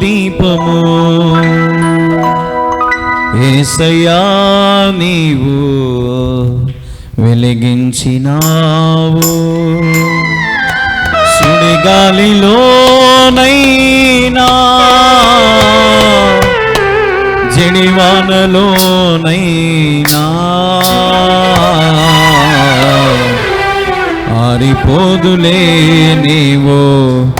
దీపము. ఏసయా నీవు వెలిగించినావు. సుడిగాలిలోనైనా జడివానలోనైనా. ఆరిపోదులే నీవు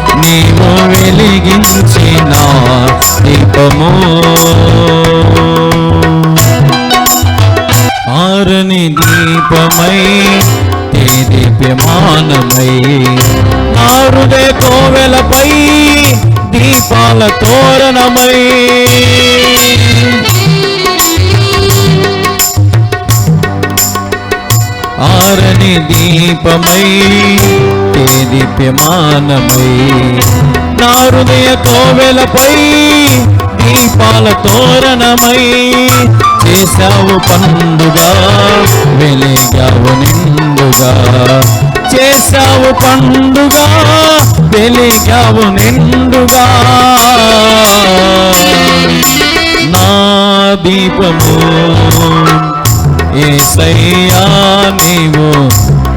నీవు వెలిగించిన దీపము. ఆరని దీపమై దీప్యమానమై. ఆరుదే కోవెలపై దీపాల తోరణమై. ఆరని దీపమై దీప్యమానమై నా హృదయ కోవెలపై దీపాల తోరణమై చేశావు పండుగా వెలిగావు నిండుగా. చేశావు పండుగా వెలిగావు నిండుగా. నా దీపము ఏ సయ్యా నీవు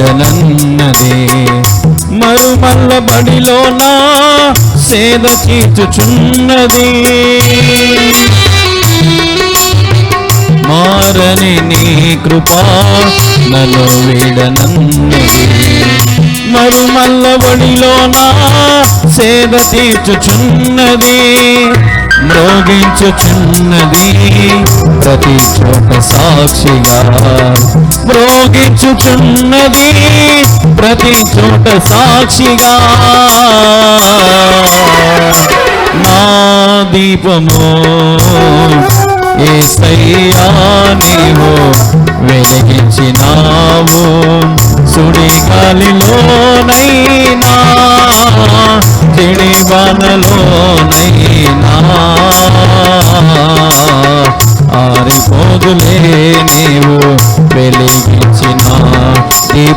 విడనన్నదే మరుమల్ల బడిలోన సేద తీర్చుచున్నది మారని నీ కృపా నన్ను విడనన్నది మరుమల్ల నా సేద తీర్చుచున్నది మ్రోగించుచున్నది ప్రతి చోట సాక్షిగా. మ్రోగించుచున్నది ప్రతి చోట సాక్షిగా. నా దీపము ఏసయ్యా నీవు వెలిగించినావు. సుడి గాలిలోనైనా చెడివానలోనైనా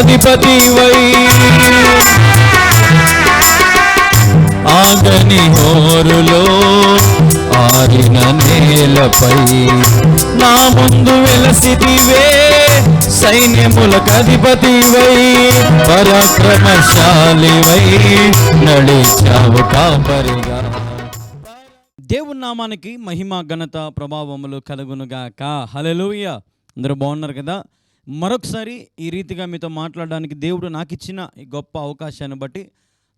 అధిపతి వై. ఆగని హోరులో ఆరిన నేలపై. నా ముందు వెలసిదివే సైన్యములకు అధిపతి వై. పరాక్రమశాలి వై నడిచావు కాపరిగా. దేవుని నామానికి మహిమ ఘనత ప్రభావములు కలుగునుగాక. హలలుయ అందరూ బాగున్నారు కదా? మరొకసారి ఈ రీతిగా మీతో మాట్లాడడానికి దేవుడు నాకు ఇచ్చిన ఈ గొప్ప అవకాశాన్ని బట్టి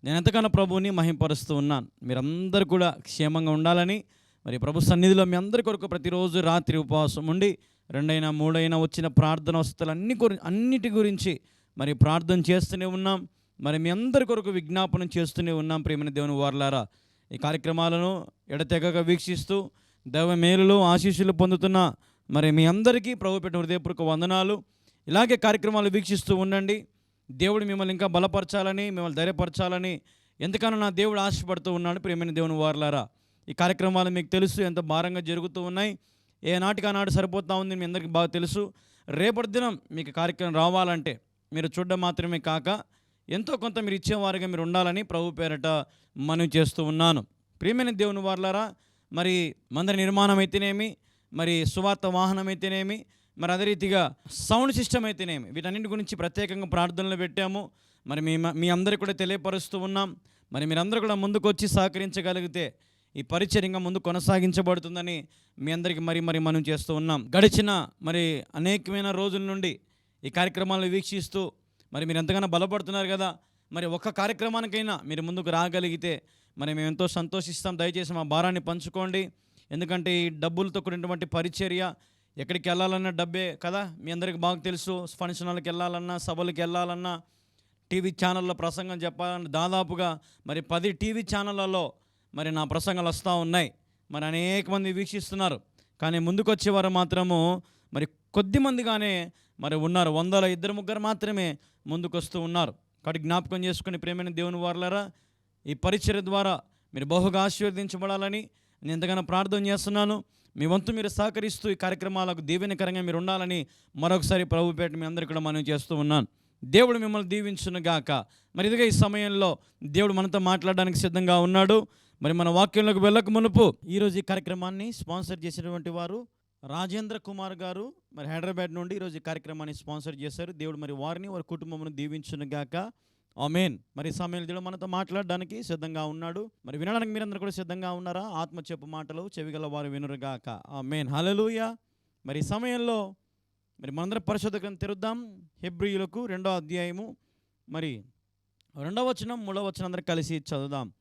నేను ఎంతగానో ప్రభువుని మహింపరుస్తూ ఉన్నాను. మీరందరూ కూడా క్షేమంగా ఉండాలని మరి ప్రభు సన్నిధిలో మీ అందరి కొరకు ప్రతిరోజు రాత్రి ఉపవాసం ఉండి రెండైనా మూడైనా వచ్చిన ప్రార్థన వస్తువులు అన్ని గురి అన్నిటి గురించి మరి ప్రార్థన చేస్తూనే ఉన్నాం. మరి మీ అందరి కొరకు విజ్ఞాపనం చేస్తూనే ఉన్నాం ప్రేమైన దేవుని వారలారా. ఈ కార్యక్రమాలను ఎడతెగక వీక్షిస్తూ దైవ మేలులు ఆశీస్సులు పొందుతున్న మరి మీ అందరికీ ప్రభు పెట్టిన హృదయపూర్వక వందనాలు. ఇలాగే కార్యక్రమాలు వీక్షిస్తూ ఉండండి. దేవుడు మిమ్మల్ని ఇంకా బలపరచాలని మిమ్మల్ని ధైర్యపరచాలని ఎంతగానో నా దేవుడు ఆశపడుతూ ఉన్నాడు ప్రేమైన దేవుని వారలారా. ఈ కార్యక్రమాలు మీకు తెలుసు ఎంత భారంగా జరుగుతూ ఉన్నాయి. ఏ నాటికి ఆనాడు సరిపోతా ఉంది మీ అందరికీ బాగా తెలుసు. రేపటి దినం మీకు కార్యక్రమం రావాలంటే మీరు చూడడం మాత్రమే కాక ఎంతో కొంత మీరు ఇచ్చేవారుగా మీరు ఉండాలని ప్రభు పేరట మనవి చేస్తూ ఉన్నాను. ప్రియమైన దేవుని వారలారా మరి మందిర నిర్మాణం అయితేనేమి మరి సువార్త వాహనం అయితేనేమి మరి అదే రీతిగా సౌండ్ సిస్టమ్ అయితేనేమి? వీటన్నిటి గురించి ప్రత్యేకంగా ప్రార్థనలు పెట్టాము. మరి మీ మీ అందరికీ కూడా తెలియపరుస్తూ ఉన్నాం. మరి మీరందరూ కూడా ముందుకు వచ్చి సహకరించగలిగితే ఈ పరిచయం ఇంకా ముందు కొనసాగించబడుతుందని మీ అందరికీ మరి మరి మనం చేస్తూ ఉన్నాం. గడిచిన మరి అనేకమైన రోజుల నుండి ఈ కార్యక్రమాలను వీక్షిస్తూ మరి మీరు ఎంతగానో బలపడుతున్నారు కదా. మరి ఒక్క కార్యక్రమానికైనా మీరు ముందుకు రాగలిగితే మరి మేము ఎంతో సంతోషిస్తాం. దయచేసి మా భారాన్ని పంచుకోండి. ఎందుకంటే ఈ డబ్బులతో కూడినటువంటి పరిచర్య ఎక్కడికి వెళ్ళాలన్నా డబ్బే కదా? మీ అందరికి బాగా తెలుసు. ఫంక్షన్లకు వెళ్ళాలన్నా సభలకు వెళ్ళాలన్నా టీవీ ఛానల్లో ప్రసంగం చెప్పాలని దాదాపుగా మరి పది టీవీ ఛానళ్ళలో మరి నా ప్రసంగాలు వస్తూ ఉన్నాయి. మరి అనేక మంది వీక్షిస్తున్నారు. కానీ ముందుకొచ్చేవారు మాత్రము మరి కొద్ది మందిగానే మరి ఉన్నారు. వందల ఇద్దరు ముగ్గురు మాత్రమే ముందుకొస్తూ ఉన్నారు. కాబట్టి జ్ఞాపకం చేసుకుని ప్రేమైన దేవుని వారులరా ఈ పరిచయ ద్వారా మీరు బహుగా ఆశీర్వదించబడాలని నేను ఎంతగానో ప్రార్థన చేస్తున్నాను. మీ వంతు మీరు సహకరిస్తూ ఈ కార్యక్రమాలకు దీవెనకరంగా మీరు ఉండాలని మరొకసారి ప్రభుపేట మీ అందరికీ కూడా మనం చేస్తూ ఉన్నాను. దేవుడు మిమ్మల్ని దీవించును గాక. మరి ఇదిగా ఈ సమయంలో దేవుడు మనతో మాట్లాడడానికి సిద్ధంగా ఉన్నాడు. మరి మన వాక్యంలోకి వెళ్ళక మునుపు ఈరోజు ఈ కార్యక్రమాన్ని స్పాన్సర్ చేసినటువంటి వారు రాజేంద్ర కుమార్ గారు. మరి హైదరాబాద్ నుండి ఈరోజు ఈ కార్యక్రమాన్ని స్పాన్సర్ చేశారు. దేవుడు మరి వారిని వారి కుటుంబమును దీవించును గాక. ఆమెన్. మరి ఈ సమయంలో దేవుడు మనతో మాట్లాడడానికి సిద్ధంగా ఉన్నాడు. మరి వినడానికి మీరందరూ కూడా సిద్ధంగా ఉన్నారా? ఆత్మ చెప్పు మాటలు చెవిగల వారు వినురుగాక. ఆమెన్. హలలుయ మరి సమయంలో మరి మనందరం పరిశోధ గ్రంథం తెరుద్దాం. హెబ్రియులకు రెండో అధ్యాయము. మరి రెండవ వచనం మూడవ వచనం అందరూ కలిసి చదువుదాం.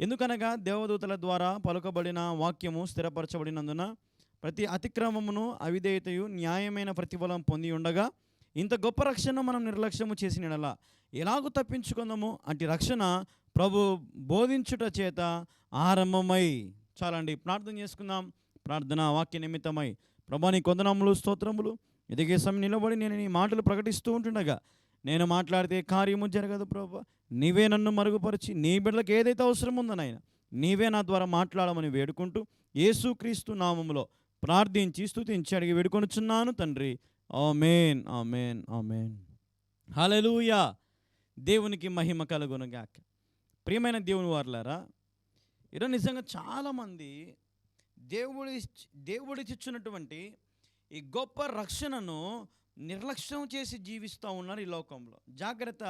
ఎందుకనగా దేవదూతల ద్వారా పలుకబడిన వాక్యము స్థిరపరచబడినందున ప్రతి అతిక్రమమును అవిధేయతయు న్యాయమైన ప్రతిఫలం పొంది ఉండగా ఇంత గొప్ప రక్షణ మనం నిర్లక్ష్యము చేసిన ఎలా ఎలాగో తప్పించుకుందాము? అటు రక్షణ ప్రభు బోధించుట చేత ఆరంభమై చాలండి. ప్రార్థన చేసుకుందాం. ప్రార్థన వాక్య నిమిత్తమై. ప్రభా నీ కొందనములు స్తోత్రములు ఎదిగే సమయం నిలబడి నేను నీ మాటలు ప్రకటిస్తూ ఉంటుండగా నేను మాట్లాడితే కార్యము జరగదు ప్రభా. నీవే నన్ను మరుగుపరిచి నీ బిడ్డలకు ఏదైతే అవసరం ఉందో నాయన నీవే నా ద్వారా మాట్లాడమని వేడుకుంటూ యేసుక్రీస్తు నామములో ప్రార్థించి స్థుతించి అడిగి వేడుకొనుచున్నాను తండ్రి. ఆమెన్ ఆమెన్ ఆమెన్ హలలుయా దేవునికి మహిమ కలుగునుగాక. ప్రియమైన దేవుని వారులారా ఈరోజు నిజంగా చాలామంది దేవుడి దేవుడిచ్చినటువంటి ఈ గొప్ప రక్షణను నిర్లక్ష్యం చేసి జీవిస్తూ ఉన్నారు ఈ లోకంలో. జాగ్రత్త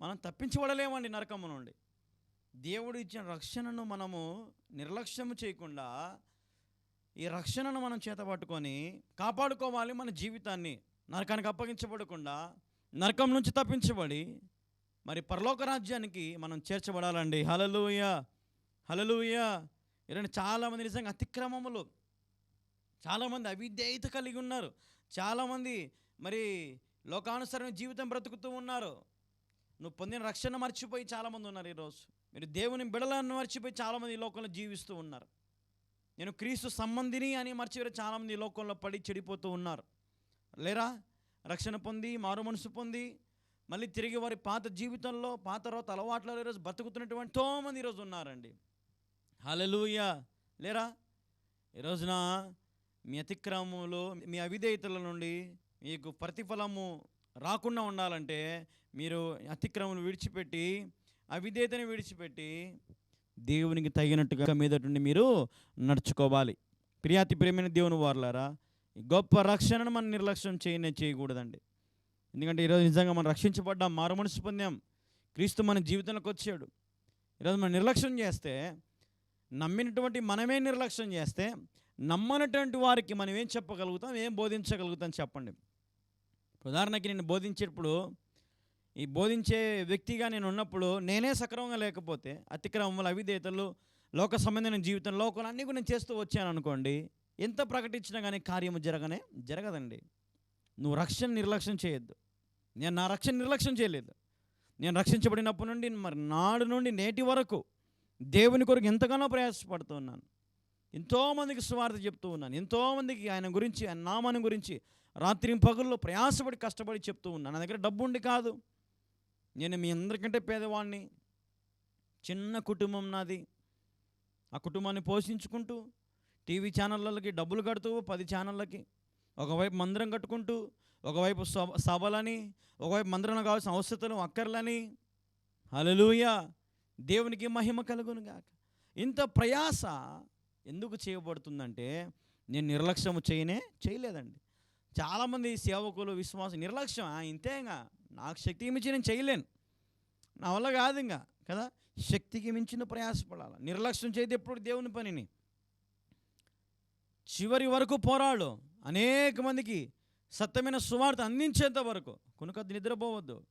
మనం తప్పించబడలేమండి నరకము నుండి. దేవుడు ఇచ్చిన రక్షణను మనము నిర్లక్ష్యం చేయకుండా ఈ రక్షణను మనం చేతపట్టుకొని కాపాడుకోవాలి మన జీవితాన్ని. నరకానికి అప్పగించబడకుండా నరకం నుంచి తప్పించబడి మరి పరలోక రాజ్యానికి మనం చేర్చబడాలండి. హలలుయ హలలుయ ఇలాంటి చాలామంది నిజంగా అతిక్రమములు చాలామంది అవిధేయత కలిగి ఉన్నారు. చాలామంది మరి లోకానుసరమైన జీవితం బ్రతుకుతూ ఉన్నారు. నువ్వు పొందిన రక్షణ మర్చిపోయి చాలామంది ఉన్నారు ఈరోజు. మీరు దేవుని బిడలను మర్చిపోయి చాలామంది ఈ లోకంలో జీవిస్తూ ఉన్నారు. నేను క్రీస్తు సంబంధిని అని మర్చిపోయి చాలామంది లోకంలో పడి చెడిపోతూ ఉన్నారు. లేరా? రక్షణ పొంది మారు మనసు పొంది మళ్ళీ తిరిగి వారి పాత జీవితంలో పాత రోత అలవాట్లలో ఈరోజు బతుకుతున్నటువంటి ఎంతో మంది ఈరోజు ఉన్నారండి. హలలుయ లేరా? ఈరోజున మీ అతిక్రమములు మీ అవిధేయతల నుండి మీకు ప్రతిఫలము రాకుండా ఉండాలంటే మీరు అతిక్రమను విడిచిపెట్టి అవిధేయతను విడిచిపెట్టి దేవునికి తగినట్టుగా మీదటి మీరు నడుచుకోవాలి. ప్రియాతి ప్రేమైన దేవుని వారులారా గొప్ప రక్షణను మనం నిర్లక్ష్యం చేయనే చేయకూడదండి. ఎందుకంటే ఈరోజు నిజంగా మనం రక్షించబడ్డాం మారు మనసు పొందాం. క్రీస్తు మన జీవితంలోకి వచ్చాడు. ఈరోజు మనం నిర్లక్ష్యం చేస్తే నమ్మినటువంటి మనమే నిర్లక్ష్యం చేస్తే నమ్మనటువంటి వారికి మనం ఏం చెప్పగలుగుతాం ఏం బోధించగలుగుతాం చెప్పండి. ఉదాహరణకి నేను బోధించేటప్పుడు ఈ బోధించే వ్యక్తిగా నేను ఉన్నప్పుడు నేనే సక్రమంగా లేకపోతే అతిక్రమములు అవిధేతలు లోక సంబంధమైన జీవితం లోకాలు అన్నీ కూడా నేను చేస్తూ వచ్చాను అనుకోండి ఎంత ప్రకటించినా కానీ కార్యము జరగనే జరగదండి. నువ్వు రక్షణ నిర్లక్ష్యం చేయొద్దు. నేను నా రక్షణ నిర్లక్ష్యం చేయలేదు. నేను రక్షించబడినప్పటి నుండి మరి నాడు నుండి నేటి వరకు దేవుని కొరకు ఎంతగానో ప్రయాసపడుతూ ఉన్నాను. ఎంతోమందికి స్వార్థ చెప్తూ ఉన్నాను. ఎంతోమందికి ఆయన గురించి ఆయన నామాన్ని గురించి రాత్రి పగుల్లో ప్రయాసపడి కష్టపడి చెప్తూ ఉన్నాను. నా దగ్గర డబ్బు ఉండి కాదు. నేను మీ అందరికంటే పేదవాడిని చిన్న కుటుంబం నాది. ఆ కుటుంబాన్ని పోషించుకుంటూ టీవీ ఛానళ్ళకి డబ్బులు కడుతూ పది ఛానళ్ళకి ఒకవైపు మందిరం కట్టుకుంటూ ఒకవైపు సభ సభలని ఒకవైపు మందిరంలో కావాల్సిన అవసరతలు అక్కర్లని. హల్లెలూయ! దేవునికి మహిమ కలుగునుగాక ఇంత ప్రయాస ఎందుకు చేయబడుతుందంటే నేను నిర్లక్ష్యం చేయనే చేయలేదండి. చాలామంది సేవకులు విశ్వాసం నిర్లక్ష్యం "ఆ, ఇంతేగా? నాకు శక్తికి మించి నేను చేయలేను. నా వల్ల కాదు ఇంకా కదా? శక్తికి మించిన ప్రయాసపడాలి? నిర్లక్ష్యం చేయదు ఎప్పుడు దేవుని పనిని. చివరి వరకు పోరాడు. అనేక మందికి సత్యమైన సువార్త అందించేంత వరకు. కొనుకద్దు నిద్రపోవద్దు.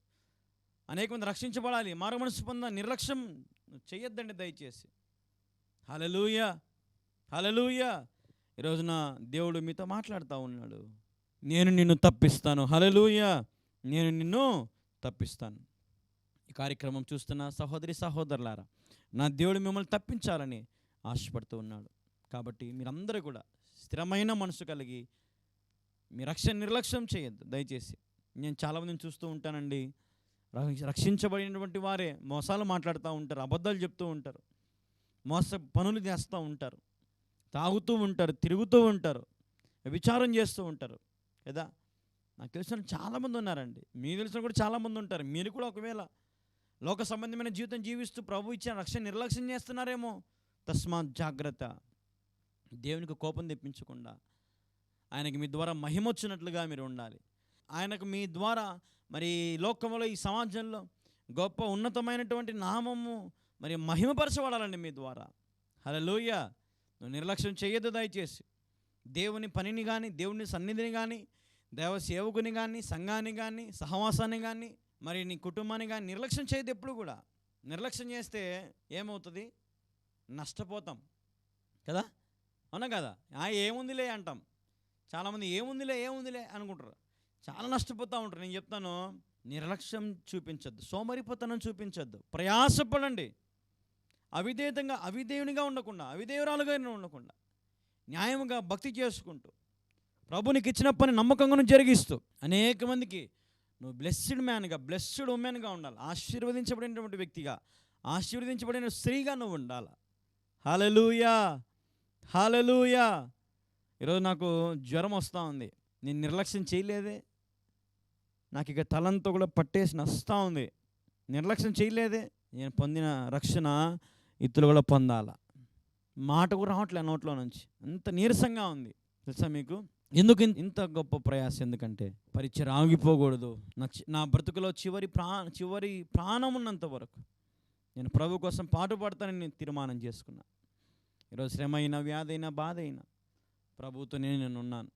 అనేక మంది రక్షించబడాలి. మారు మనసు పొంద నిర్లక్ష్యం చేయొద్దండి దయచేసి. హలలుయ హలలుయ ఈరోజున దేవుడు మీతో మాట్లాడుతూ ఉన్నాడు. నేను నిన్ను తప్పిస్తాను. హలలుయ నేను నిన్ను తప్పిస్తాను. ఈ కార్యక్రమం చూస్తున్న సహోదరి సహోదరులారా నా దేవుడు మిమ్మల్ని తప్పించాలని ఆశపడుతూ ఉన్నాడు. కాబట్టి మీరందరూ కూడా స్థిరమైన మనసు కలిగి మీ రక్షణ నిర్లక్ష్యం చేయొద్దు. దయచేసి నేను చాలామందిని చూస్తూ ఉంటానండి. రక్ష- రక్షించబడినటువంటి వారే మోసాలు మాట్లాడుతూ ఉంటారు అబద్ధాలు చెప్తూ ఉంటారు మోస పనులు చేస్తూ ఉంటారు తాగుతూ ఉంటారు తిరుగుతూ ఉంటారు విచారం చేస్తూ ఉంటారు కదా? నాకు తెలిసిన చాలామంది ఉన్నారండి. మీకు తెలిసిన కూడా చాలామంది ఉంటారు. మీరు కూడా ఒకవేళ లోక సంబంధమైన జీవితం జీవిస్తూ ప్రభు ఇచ్చిన రక్షణ నిర్లక్ష్యం చేస్తున్నారేమో తస్మాత్ జాగ్రత్త. దేవునికి కోపం తెప్పించకుండా ఆయనకి మీ ద్వారా మహిమ వచ్చినట్లుగా మీరు ఉండాలి. ఆయనకు మీ ద్వారా మరి లోకంలో ఈ సమాజంలో గొప్ప ఉన్నతమైనటువంటి నామము మరి మహిమపరచబడాలండి మీ ద్వారా. హలోయ నువ్వు నిర్లక్ష్యం చేయొద్దు దయచేసి. దేవుని పనిని కానీ దేవుని సన్నిధిని కానీ దేవ సేవకుని కానీ సంఘాన్ని కానీ సహవాసాన్ని కానీ మరి నీ కుటుంబాన్ని కానీ నిర్లక్ష్యం చేయదు ఎప్పుడు కూడా. నిర్లక్ష్యం చేస్తే ఏమవుతుంది? నష్టపోతాం. కదా? అవునా కదా? ఆ ఏముందిలే అంటాం. చాలామంది ఏముందిలే ఏముందిలే అనుకుంటారు. చాలా నష్టపోతూ ఉంటారు. నేను చెప్తాను నిర్లక్ష్యం చూపించద్దు. సోమరిపోతనం చూపించద్దు. ప్రయాసపడండి. అవిదేతంగా అవిధేయునిగా ఉండకుండా అవిధేయురాలుగా ఉండకుండా న్యాయముగా భక్తి చేసుకుంటూ ప్రభునికి ఇచ్చిన పని నమ్మకంగా జరిగిస్తూ అనేక మందికి నువ్వు బ్లెస్డ్ మ్యాన్గా బ్లెస్డ్ ఉమెన్గా ఉండాలి. ఆశీర్వదించబడినటువంటి వ్యక్తిగా ఆశీర్వదించబడిన స్త్రీగా నువ్వు ఉండాలి. హాలలుయా హాలలుయా ఈరోజు నాకు జ్వరం వస్తూ ఉంది. నేను నిర్లక్ష్యం చేయలేదే. నాకు ఇక తలంతో కూడా పట్టేసి నస్తా ఉంది. నిర్లక్ష్యం చేయలేదే. నేను పొందిన రక్షణ ఇతరులు కూడా పొందాల. మాట కూడా రావట్లే నోట్లో నుంచి. అంత నీరసంగా ఉంది. తెలుసా మీకు? ఎందుకు ఇంత గొప్ప ప్రయాస ఎందుకంటే పరిచయం ఆగిపోకూడదు. నా చి- నా బ్రతుకులో చివరి ప్రా చివరి ప్రాణం ఉన్నంత వరకు నేను ప్రభు కోసం పాటుపడతానని నేను తీర్మానం చేసుకున్నా. ఈరోజు శ్రమ అయినా వ్యాధి అయినా బాధ అయినా ప్రభుత్వనే నేను ఉన్నాను.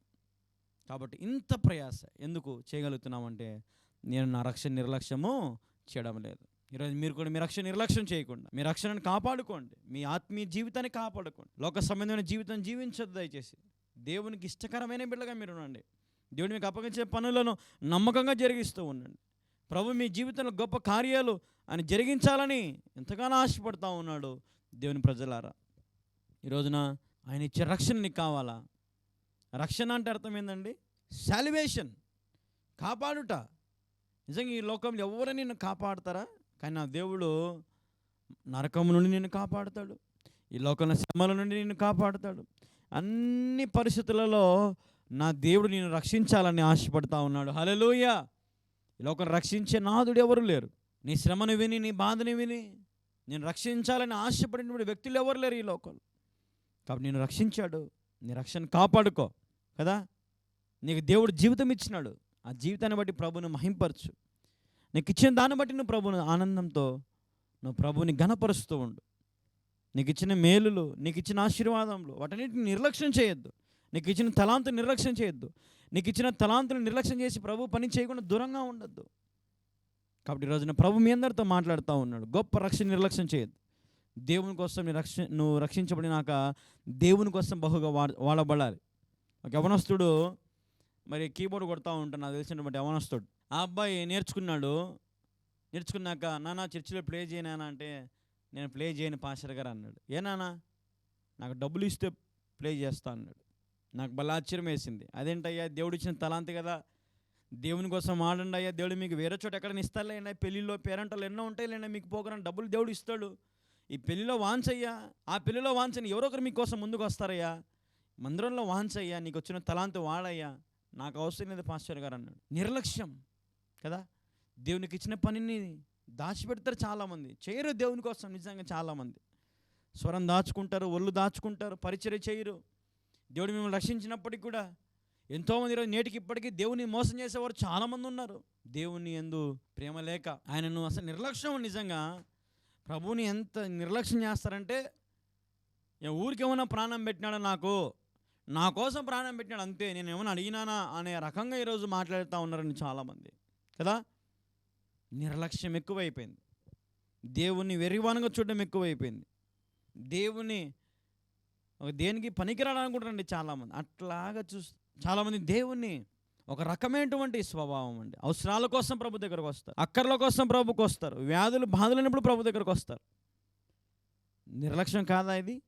కాబట్టి ఇంత ప్రయాస ఎందుకు చేయగలుగుతున్నామంటే నేను నా రక్షణ నిర్లక్ష్యము చేయడం లేదు. ఈరోజు మీరు కూడా మీ రక్షణ నిర్లక్ష్యం చేయకుండా మీ రక్షణను కాపాడుకోండి. మీ ఆత్మీయ జీవితాన్ని కాపాడుకోండి. లోక సంబంధమైన జీవితం జీవించద్దు దయచేసి. దేవునికి ఇష్టకరమైన బిడ్డగా మీరు ఉండండి. దేవుడు మీకు అప్పగించే పనులను నమ్మకంగా జరిగిస్తూ ఉండండి. ప్రభు మీ జీవితంలో గొప్ప కార్యాలు ఆయన జరిగించాలని ఎంతగానో ఆశపడతా ఉన్నాడు దేవుని ప్రజలారా. ఈరోజున ఆయన ఇచ్చే రక్షణ నీకు కావాలా? రక్షణ అంటే అర్థం ఏందండి? సాల్వేషన్ కాపాడుట. నిజంగా ఈ లోకంలో ఎవరైనా నిన్ను కాపాడతారా? కానీ నా దేవుడు నరకం నుండి నిన్ను కాపాడతాడు. ఈ లోకంలో శ్రమల నుండి నిన్ను కాపాడతాడు. అన్ని పరిస్థితులలో నా దేవుడు నేను రక్షించాలని ఆశపడతా ఉన్నాడు. హల్లెలూయా. ఈ లోకం రక్షించే నాదుడు ఎవరు లేరు. నీ శ్రమను విని నీ బాధని విని నేను రక్షించాలని ఆశపడినటువంటి వ్యక్తులు ఎవరు లేరు ఈ లోకంలో. కాబట్టి నేను రక్షించాడు. నీ రక్షణ కాపాడుకో కదా? నీకు దేవుడు జీవితం ఇచ్చినాడు. ఆ జీవితాన్ని బట్టి ప్రభుని మహింపరచు. నీకు ఇచ్చిన దాన్ని బట్టి నువ్వు ప్రభుని ఆనందంతో నువ్వు ప్రభుని ఘనపరుస్తూ ఉండు. నీకు ఇచ్చిన మేలులు నీకు ఇచ్చిన ఆశీర్వాదములు వాటన్నిటిని నిర్లక్ష్యం చేయొద్దు. నీకు ఇచ్చిన తలాంతు నిర్లక్ష్యం చేయొద్దు. నీకు ఇచ్చిన తలాంతులు నిర్లక్ష్యం చేసి ప్రభు పని చేయకుండా దూరంగా ఉండొద్దు. కాబట్టి ఈరోజున రోజున ప్రభు మీ అందరితో మాట్లాడుతూ ఉన్నాడు. గొప్ప రక్షణ నిర్లక్ష్యం చేయొద్దు. దేవుని కోసం నీ రక్ష నువ్వు రక్షించబడినాక దేవుని కోసం బహుగా వాడ వాడబడాలి. ఒక యవనస్తుడు మరి కీబోర్డ్ కొడతా ఉంటాను నాకు తెలిసినటువంటి యవనస్తుడు. ఆ అబ్బాయి నేర్చుకున్నాడు. నేర్చుకున్నాక నానా చర్చిలో ప్లే చేయనా? అంటే నేను ప్లే చేయను పాస్టర్ గారు అన్నాడు. ఏ నాన్న నాకు డబ్బులు ఇస్తే ప్లే చేస్తా అన్నాడు. నాకు బల ఆశ్చర్యం వేసింది. అదేంటయ్యా దేవుడు ఇచ్చిన తలాంతి కదా? దేవుని కోసం ఆడండి అయ్యా. దేవుడు మీకు వేరే చోట ఎక్కడ ఇస్తారులేనా పెళ్ళిలో పేరెంటలు ఎన్నో ఉంటాయి లేనా మీకు పోకరా డబ్బులు దేవుడు ఇస్తాడు. ఈ పెళ్ళిలో వాంచయ్యా ఆ పెళ్ళిలో వాంచని ఎవరో ఒకరు మీకోసం ముందుకు వస్తారయ్యా. మందిరంలో వాంచయ్యా నీకు వచ్చిన తలాంతి వాడయ్యా. నాకు అవసరం లేదు పాస్టర్ గారు అన్నాడు. నిర్లక్ష్యం కదా? దేవునికి ఇచ్చిన పనిని దాచిపెడతారు చాలామంది. చేయరు దేవుని కోసం నిజంగా చాలామంది. స్వరం దాచుకుంటారు ఒళ్ళు దాచుకుంటారు పరిచయం చేయరు. దేవుడు మిమ్మల్ని రక్షించినప్పటికి కూడా ఎంతోమంది ఈరోజు నేటికి ఇప్పటికీ దేవుని మోసం చేసేవారు చాలామంది ఉన్నారు. దేవుని ఎందు ప్రేమ లేక ఆయనను అసలు నిర్లక్ష్యం నిజంగా ప్రభువుని ఎంత నిర్లక్ష్యం చేస్తారంటే "ఏ ఊరికేమైనా ప్రాణం పెట్టినాడు నాకు? నా కోసం ప్రాణం పెట్టినాడు అంతే. నేను ఏమైనా అడిగినానా? అనే రకంగా ఈరోజు మాట్లాడుతూ ఉన్నారండి చాలామంది. కదా? నిర్లక్ష్యం ఎక్కువైపోయింది. దేవుణ్ణి వెరివానంగా చూడడం ఎక్కువైపోయింది. దేవుని దేనికి పనికిరాడు అనుకుంటారండి చాలామంది. అట్లాగా చూస్ చాలామంది దేవుణ్ణి ఒక రకమైనటువంటి స్వభావం అండి. అవసరాల కోసం ప్రభు దగ్గరకు వస్తారు. అక్కర్ల కోసం ప్రభుకి వస్తారు. వ్యాధులు బాధలు అయినప్పుడు ప్రభు దగ్గరకు వస్తారు. నిర్లక్ష్యం కాదా ఇది?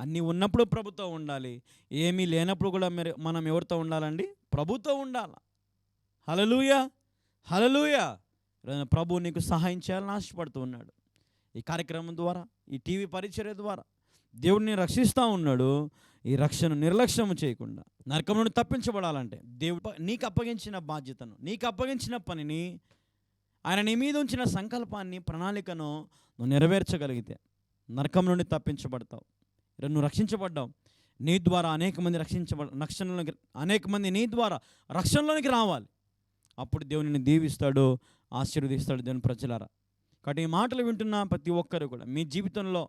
అన్నీ ఉన్నప్పుడు ప్రభుతో ఉండాలి. ఏమీ లేనప్పుడు కూడా మీరు మనం ఎవరితో ఉండాలండి? ప్రభుతో ఉండాలి. హలలుయ హలలుయ ప్రభు నీకు సహాయం చేయాలని ఆశపడుతూ ఉన్నాడు. ఈ కార్యక్రమం ద్వారా ఈ టీవీ పరిచర్య ద్వారా దేవుడిని రక్షిస్తూ ఉన్నాడు. ఈ రక్షణ నిర్లక్ష్యం చేయకుండా నరకం నుండి తప్పించబడాలంటే దేవుడు నీకు అప్పగించిన బాధ్యతను నీకు అప్పగించిన పనిని ఆయన నీ మీద ఉంచిన సంకల్పాన్ని ప్రణాళికను నువ్వు నెరవేర్చగలిగితే నరకం నుండి తప్పించబడతావు. నువ్వు రక్షించబడ్డావు. నీ ద్వారా అనేక మంది రక్షించబడ రక్షణలోకి అనేక మంది నీ ద్వారా రక్షణలోనికి రావాలి. అప్పుడు దేవుని దీవిస్తాడు ఆశీర్వదిస్తాడు దేవుని ప్రజలారా. కాబట్టి ఈ మాటలు వింటున్న ప్రతి ఒక్కరు కూడా మీ జీవితంలో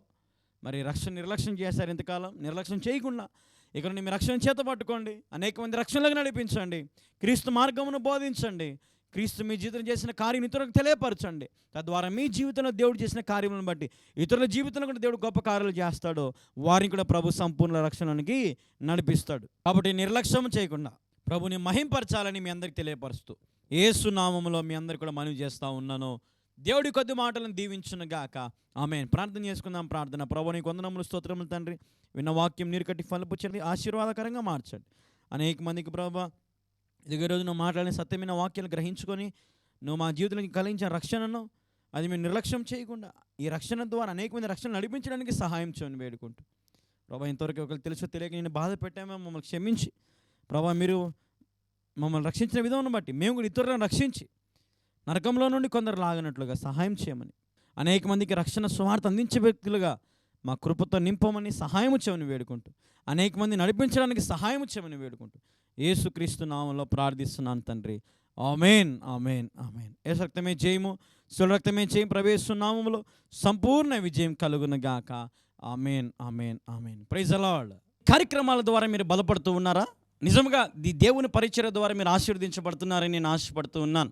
మరి రక్షణ నిర్లక్ష్యం చేశారు ఇంతకాలం. నిర్లక్ష్యం చేయకుండా ఇక్కడ మీ రక్షణ చేత పట్టుకోండి. అనేక మంది రక్షణలోకి నడిపించండి. క్రీస్తు మార్గమును బోధించండి. క్రీస్తు మీ జీవితం చేసిన కార్యం ఇతరులకు తెలియపరచండి. తద్వారా మీ జీవితంలో దేవుడు చేసిన కార్యములను బట్టి ఇతరుల జీవితంలో కూడా దేవుడు గొప్ప కార్యాలు చేస్తాడు. వారిని కూడా ప్రభు సంపూర్ణ రక్షణకి నడిపిస్తాడు. కాబట్టి నిర్లక్ష్యం చేయకుండా ప్రభుని మహింపరచాలని మీ అందరికి తెలియపరుస్తూ ఏసు నామములో మీ అందరు కూడా మనవి చేస్తూ ఉన్నాను. దేవుడి కొద్ది మాటలను దీవించును గాక. ఆమె ప్రార్థన చేసుకుందాం ప్రార్థన. ప్రభు నీకు వందనములు స్తోత్రములు తండ్రి. విన్న వాక్యం నీరు కట్టి ఫలపు ఆశీర్వాదకరంగా మార్చండి. అనేక మందికి ప్రభు ఇది రోజు నువ్వు మాట్లాడిన సత్యమైన వాక్యాలు గ్రహించుకొని నువ్వు మా జీవితానికి కలిగించిన రక్షణను అది మేము నిర్లక్ష్యం చేయకుండా ఈ రక్షణ ద్వారా అనేక మంది రక్షణ నడిపించడానికి సహాయం చేయండి వేడుకుంటూ. ప్రభా ఇంతవరకు ఒకరు తెలుసు తెలియక నేను బాధ పెట్టామో మమ్మల్ని క్షమించి. ప్రభా మీరు మమ్మల్ని రక్షించిన విధానం బట్టి మేము కూడా ఇతరులను రక్షించి నరకంలో నుండి కొందరు లాగినట్లుగా సహాయం చేయమని అనేక మందికి రక్షణ స్వార్థ అందించే వ్యక్తులుగా మా కృపతో నింపమని సహాయం చేయమని వేడుకుంటూ అనేక మంది నడిపించడానికి సహాయం చేయమని వేడుకుంటూ ఏసుక్రీస్తు నామంలో ప్రార్థిస్తున్నాను తండ్రి. Amen amen amen. ఏ రక్తమే జయము సులరక్తమే జయం ప్రవేశిస్తున్నాములో సంపూర్ణ విజయం కలుగును గాక. Amen amen amen. ప్రైజ్ అలాడ్ కార్యక్రమాల ద్వారా మీరు బలపడుతూ ఉన్నారా? నిజంగా ఈ దేవుని పరిచయ ద్వారా మీరు ఆశీర్వదించబడుతున్నారని నేను ఆశపడుతూ ఉన్నాను.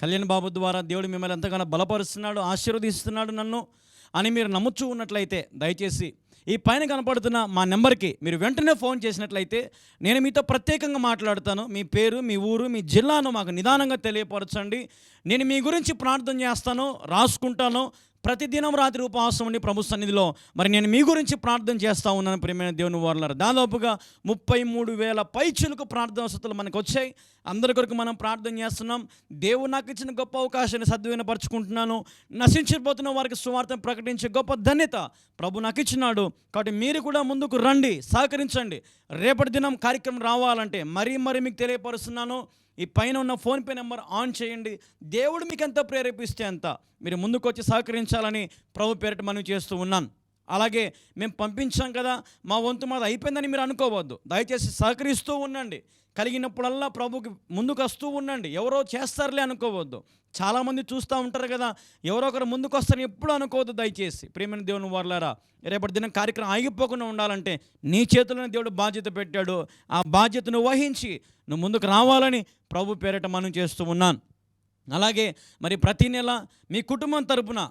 కళ్యాణ్ బాబు ద్వారా దేవుడు మిమ్మల్ని ఎంతగానో బలపరుస్తున్నాడు ఆశీర్వదిస్తున్నాడు నన్ను అని మీరు నమ్ముచూ ఉన్నట్లయితే దయచేసి ఈ పైన కనపడుతున్న మా నెంబర్కి మీరు వెంటనే ఫోన్ చేసినట్లయితే నేను మీతో ప్రత్యేకంగా మాట్లాడతాను. మీ పేరు మీ ఊరు మీ జిల్లాను మాకు నిదానంగా తెలియపరచండి. నేను మీ గురించి ప్రార్థన చేస్తాను రాసుకుంటాను. ప్రతిదినం రాత్రి ఉపవాసం ఉండి ప్రభు సన్నిధిలో మరి నేను మీ గురించి ప్రార్థన చేస్తూ ఉన్నాను ప్రియమైన దేవుని వారులారు. దాదాపుగా ముప్పై మూడు వేల పైచులకు ప్రార్థన వసతులు మనకు వచ్చాయి. అందరి కొరకు మనం ప్రార్థన చేస్తున్నాం. దేవుడు నాకు ఇచ్చిన గొప్ప అవకాశాన్ని సద్వినపరుచుకుంటున్నాను నశించిపోతున్న వారికి సువార్తను ప్రకటించే గొప్ప ధన్యత ప్రభు నాకు ఇచ్చినాడు. కాబట్టి మీరు కూడా ముందుకు రండి సహకరించండి. రేపటి దినం కార్యక్రమం రావాలంటే మరీ మరీ మీకు తెలియపరుస్తున్నాను. ఈ పైన ఉన్న ఫోన్పే నెంబర్ ఆన్ చేయండి. దేవుడు మీకు ఎంత ప్రేరేపిస్తే అంత. మీరు ముందుకు వచ్చి సహకరించాలని ప్రభు పేరిట మనం చేస్తూ ఉన్నాను. అలాగే మేము పంపించాం కదా మా వంతు మాది అయిపోయిందని మీరు అనుకోవద్దు. దయచేసి సహకరిస్తూ ఉండండి. కలిగినప్పుడల్లా ప్రభుకి ముందుకు వస్తూ ఉండండి. ఎవరో చేస్తారులే అనుకోవద్దు. చాలామంది చూస్తూ ఉంటారు కదా ఎవరో ఒకరు ముందుకు వస్తారని ఎప్పుడు అనుకోవద్దు దయచేసి. ప్రేమైన దేవుని వారులారా రేపటి దినం కార్యక్రమం ఆగిపోకుండా ఉండాలంటే నీ చేతుల్లోనే దేవుడు బాధ్యత పెట్టాడు. ఆ బాధ్యతను వహించి నువ్వు ముందుకు రావాలని ప్రభు పేరిట మనం చేస్తూ ఉన్నాను అలాగే మరి ప్రతి నెల మీ కుటుంబం తరపున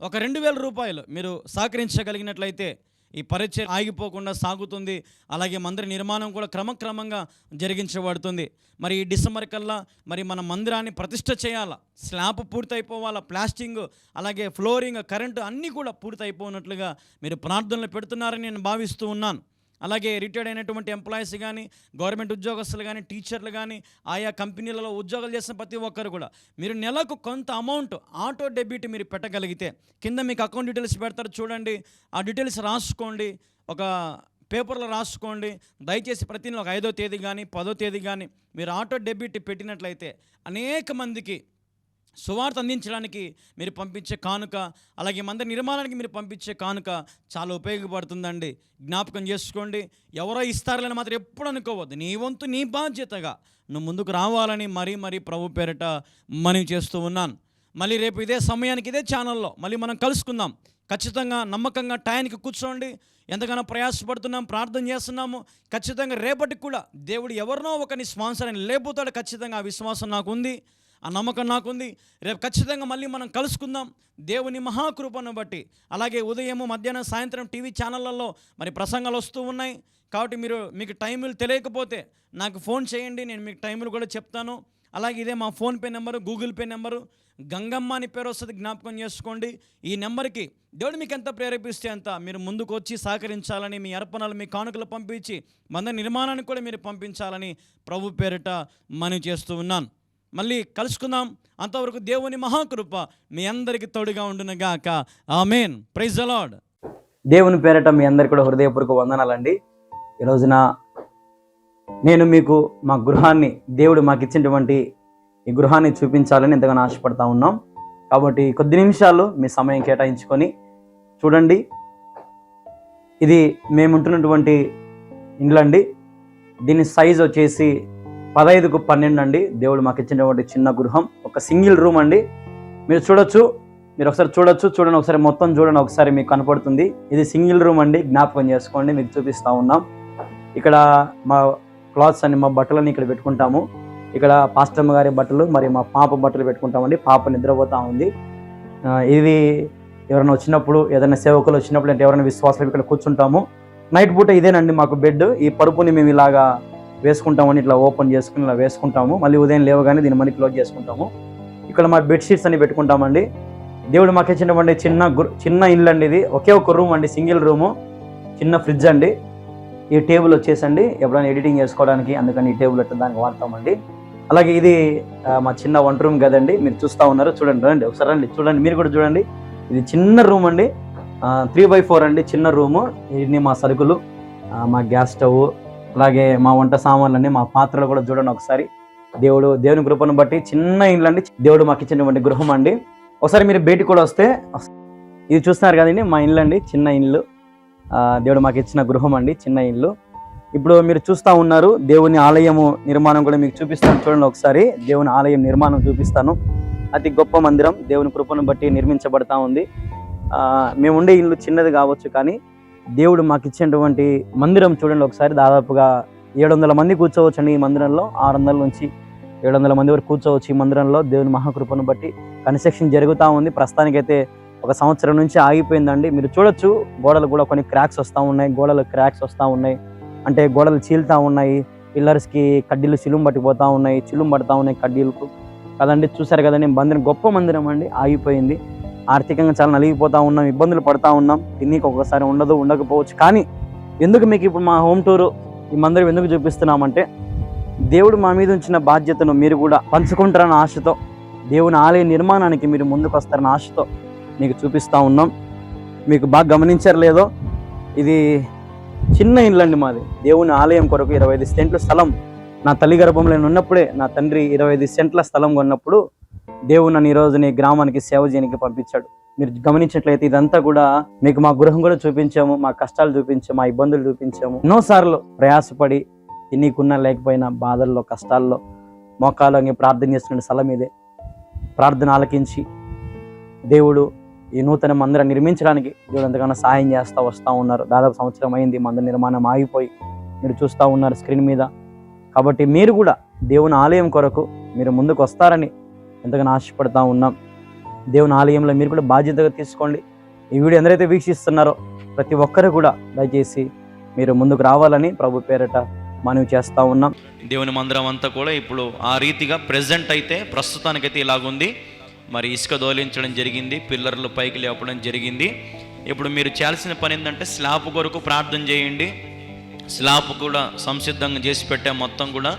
ఒక రెండు వేల రూపాయలు మీరు సహకరించగలిగినట్లయితే ఈ పరిచయం ఆగిపోకుండా సాగుతుంది. అలాగే మందిర నిర్మాణం కూడా క్రమక్రమంగా జరిగించబడుతుంది. మరి ఈ డిసెంబర్ కల్లా మరి మన మందిరాన్ని ప్రతిష్ట చేయాలా? స్లాబ్ పూర్తయిపోవాలా? ప్లాస్టింగ్ అలాగే ఫ్లోరింగ్ కరెంటు అన్నీ కూడా పూర్తయిపోయినట్లుగా మీరు ప్రార్థనలు పెడుతున్నారని నేను భావిస్తూ ఉన్నాను. అలాగే రిటైర్డ్ అయినటువంటి ఎంప్లాయీస్ కానీ గవర్నమెంట్ ఉద్యోగస్తులు కానీ టీచర్లు కానీ ఆయా కంపెనీలలో ఉద్యోగాలు చేసిన ప్రతి ఒక్కరు కూడా మీరు నెలకు కొంత అమౌంట్ ఆటో డెబిట్ మీరు పెట్టగలిగితే కింద మీకు అకౌంట్ డీటెయిల్స్ పెడతారు చూడండి. ఆ డీటెయిల్స్ రాసుకోండి. ఒక పేపర్లో రాసుకోండి. దయచేసి ప్రతి నెల ఒక ఐదో తేదీ కానీ పదో తేదీ కానీ మీరు ఆటో డెబిట్ పెట్టినట్లయితే అనేక మందికి సువార్త అందించడానికి మీరు పంపించే కానుక అలాగే మందిర నిర్మాణానికి మీరు పంపించే కానుక చాలా ఉపయోగపడుతుందండి. జ్ఞాపకం చేసుకోండి. ఎవరో ఇస్తారులని మాత్రం ఎప్పుడు అనుకోవద్దు. నీ వంతు నీ బాధ్యతగా నువ్వు ముందుకు రావాలని మరీ మరీ ప్రభు పేరిట మనవి చేస్తూ ఉన్నాను. మళ్ళీ రేపు ఇదే సమయానికి ఇదే ఛానల్లో మళ్ళీ మనం కలుసుకుందాం. ఖచ్చితంగా నమ్మకంగా టయానికి కూర్చోండి. ఎంతగానో ప్రయాసపడుతున్నాం ప్రార్థన చేస్తున్నాము. ఖచ్చితంగా రేపటికి కూడా దేవుడు ఎవరినో ఒకరిని స్పాన్సర్ అని లేకపోతాడు ఖచ్చితంగా ఆ విశ్వాసం నాకు ఉంది ఆ నమ్మకం నాకుంది. రేపు ఖచ్చితంగా మళ్ళీ మనం కలుసుకుందాం. దేవుని మహాకృపను బట్టి. అలాగే ఉదయము మధ్యాహ్నం సాయంత్రం టీవీ ఛానళ్ళల్లో మరి ప్రసంగాలు వస్తూ ఉన్నాయి. కాబట్టి మీరు మీకు టైములు తెలియకపోతే నాకు ఫోన్ చేయండి. నేను మీకు టైములు కూడా చెప్తాను. అలాగే ఇదే మా PhonePe number Google Pay number. Gangamma అని పేరు వస్తుంది జ్ఞాపకం చేసుకోండి. ఈ నెంబర్కి దేవుడు మీకు ఎంత ప్రేరేపిస్తే అంత మీరు ముందుకు వచ్చి సహకరించాలని మీ అర్పణలు మీ కానుకలు పంపించి మంద నిర్మాణానికి కూడా మీరు పంపించాలని ప్రభు పేరిట మనవి చేస్తూ ఉన్నాను. మళ్ళీ కలుసుకుందాం. అంతవరకు దేవుని మహాకృప మీ అందరికీ తోడుగా ఉండునుగాక ఆమెన్. ప్రైజ్ అలాడ్ దేవుని పేరట మీ అందరికి కూడా హృదయపూర్వక వందనాలండి. ఈ రోజున నేను మీకు మా గృహాన్ని దేవుడు మాకు ఇచ్చినటువంటి ఈ గృహాన్ని చూపించాలని ఎంతగానో ఆశపడతా ఉన్నాం. కాబట్టి కొద్ది నిమిషాలు మీ సమయం కేటాయించుకొని చూడండి. ఇది మేము ఉంటున్నటువంటి దీని సైజ్ వచ్చేసి పదహైదుకు పన్నెండు అండి. దేవుడు మాకు ఇచ్చినటువంటి చిన్న గృహం. ఒక సింగిల్ రూమ్ అండి. మీరు చూడొచ్చు మీరు ఒకసారి చూడొచ్చు చూడండి ఒకసారి మొత్తం చూడండి ఒకసారి మీకు కనపడుతుంది. ఇది సింగిల్ రూమ్ అండి. జ్ఞాపకం చేసుకోండి మీకు చూపిస్తూ ఉన్నాం. ఇక్కడ మా క్లాత్స్ అన్ని మా బట్టలని ఇక్కడ పెట్టుకుంటాము. ఇక్కడ పాస్టమ్మ గారి బట్టలు మరి మా పాప బట్టలు పెట్టుకుంటామండి. పాప నిద్రపోతూ ఉంది. ఇది ఎవరైనా వచ్చినప్పుడు ఏదైనా సేవకులు వచ్చినప్పుడు అంటే ఎవరైనా విశ్వాసాలు ఇక్కడ కూర్చుంటాము. నైట్ పూట ఇదేనండి మాకు బెడ్. ఈ పరుపుని మేము ఇలాగా వేసుకుంటామని ఇట్లా ఓపెన్ చేసుకుని ఇలా వేసుకుంటాము. మళ్ళీ ఉదయం లేవగానే దీన్ని మళ్ళీ క్లోజ్ చేసుకుంటాము. ఇక్కడ మా బెడ్షీట్స్ అన్ని పెట్టుకుంటామండి. దేవుడు మాకు ఇచ్చినటువంటి చిన్న గుర్- చిన్న ఇల్లు అండి ఇది. ఒకే ఒక రూమ్ అండి సింగిల్ రూము చిన్న ఫ్రిడ్జ్ అండి. ఈ టేబుల్ వచ్చేసండి. ఎప్పుడైనా ఎడిటింగ్ చేసుకోవడానికి అందుకని ఈ టేబుల్ అట్లా దానికి వాడతామండి. అలాగే ఇది మా చిన్న వంట రూమ్ కదండి. మీరు చూస్తూ ఉన్నారు చూడండి రండి. ఒకసారి రండి. చూడండి మీరు కూడా చూడండి. ఇది చిన్న రూమ్ అండి. త్రీ బై ఫోర్ అండి చిన్న రూము ఇన్ని మా సరుకులు మా గ్యాస్ స్టవ్ అలాగే మా వంట సామాన్లన్నీ మా పాత్రలు కూడా చూడండి ఒకసారి. దేవుడు దేవుని కృపను బట్టి చిన్న ఇల్లు అండి దేవుడు మాకు ఇచ్చినటువంటి గృహం అండి. ఒకసారి మీరు బయటికి కూడా వస్తే ఇది చూస్తున్నారు కదండి మా ఇల్లు అండి చిన్న ఇల్లు దేవుడు మాకు ఇచ్చిన గృహం అండి చిన్న ఇల్లు ఇప్పుడు మీరు చూస్తూ ఉన్నారు దేవుని ఆలయము నిర్మాణం కూడా మీకు చూపిస్తాను. చూడండి ఒకసారి దేవుని ఆలయం నిర్మాణం చూపిస్తాను. అతి గొప్ప మందిరం దేవుని కృపను బట్టి నిర్మించబడతా ఉంది. మేము ఉండే ఇల్లు చిన్నది కావచ్చు కానీ దేవుడు మాకు ఇచ్చినటువంటి మందిరం చూడండి ఒకసారి. దాదాపుగా ఏడు వందల మంది కూర్చోవచ్చండి ఈ మందిరంలో. ఆరు వందల నుంచి ఏడు వందల మంది వరకు కూర్చోవచ్చు ఈ మందిరంలో. దేవుని మహాకృపను బట్టి కన్స్ట్రక్షన్ జరుగుతూ ఉంది. ప్రస్తుతానికైతే ఒక సంవత్సరం నుంచి ఆగిపోయిందండి. మీరు చూడొచ్చు గోడలు కూడా కొన్ని క్రాక్స్ వస్తూ ఉన్నాయి. గోడలు క్రాక్స్ వస్తూ ఉన్నాయి. అంటే గోడలు చీలుతూ ఉన్నాయి. పిల్లర్స్కి కడ్డీలు చిలుం పట్టిపోతూ ఉన్నాయి. చిలుం పడతా ఉన్నాయి కడ్డీలకు. కదండి చూసారు కదండి మందిరం గొప్ప మందిరం అండి. ఆగిపోయింది. ఆర్థికంగా చాలా నలిగిపోతూ ఉన్నాం ఇబ్బందులు పడతా ఉన్నాం. తిన్నీకి ఒక్కొక్కసారి ఉండదు ఉండకపోవచ్చు. కానీ ఎందుకు మీకు ఇప్పుడు మా హోమ్ టూరు ఈ మందిరం ఎందుకు చూపిస్తున్నామంటే దేవుడు మా మీద ఉంచిన బాధ్యతను మీరు కూడా పంచుకుంటారన్న ఆశతో దేవుని ఆలయ నిర్మాణానికి మీరు ముందుకు వస్తారన్న ఆశతో మీకు చూపిస్తూ ఉన్నాం. మీకు బాగా గమనించారు లేదో ఇది చిన్న ఇల్లు అండి మాది. దేవుని ఆలయం కొరకు ఇరవై ఐదు సెంట్ల స్థలం. నా తల్లి గర్భంలో ఉన్నప్పుడే నా తండ్రి ఇరవై ఐదు సెంట్ల స్థలం కొన్నప్పుడు దేవుడు నన్ను ఈరోజు రోజుని గ్రామానికి సేవ చేయడానికి పంపించాడు. మీరు గమనించినట్లయితే ఇదంతా కూడా మీకు మా గృహం కూడా చూపించాము మా కష్టాలు చూపించాము మా ఇబ్బందులు చూపించాము. ఎన్నోసార్లు ప్రయాసపడి నీకున్నా లేకపోయినా బాధల్లో కష్టాల్లో మోకాలు అంగి ప్రార్థన చేస్తున్న స్థలం ఇదే. ప్రార్థన ఆలకించి దేవుడు ఈ నూతన మందిరం నిర్మించడానికి దేవుడు ఎంతగానో సహాయం చేస్తూ వస్తూ ఉన్నారు. దాదాపు సంవత్సరం అయింది మందిర నిర్మాణం ఆగిపోయి మీరు చూస్తూ ఉన్నారు స్క్రీన్ మీద. కాబట్టి మీరు కూడా దేవుని ఆలయం కొరకు మీరు ముందుకు వస్తారని ఎంతగానో ఆశపడతా ఉన్నాం. దేవుని ఆలయంలో మీరు కూడా బాధ్యతగా తీసుకోండి. ఈ వీడియో ఎందరైతే వీక్షిస్తున్నారో ప్రతి ఒక్కరు కూడా దయచేసి మీరు ముందుకు రావాలని ప్రభు పేరట మనవి చేస్తూ ఉన్నాం. దేవుని మందిరం అంతా కూడా ఇప్పుడు ఆ రీతిగా ప్రజెంట్ అయితే ప్రస్తుతానికైతే ఇలాగుంది. మరి ఇసుక దోలించడం జరిగింది పిల్లర్లు పైకి లేపడం జరిగింది. ఇప్పుడు మీరు చేయాల్సిన పని ఏంటంటే స్లాబ్ కొరకు ప్రార్థన చేయండి. స్లాబ్ కూడా సంసిద్ధంగా చేసి పెట్టే మొత్తం కూడా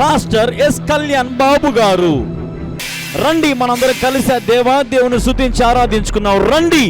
పాస్టర్ ఎస్ కళ్యాణ్ బాబు గారు. రండి మనందరం కలిసి దేవా దేవుని శుతించి ఆరాధించుకున్నాం రండి.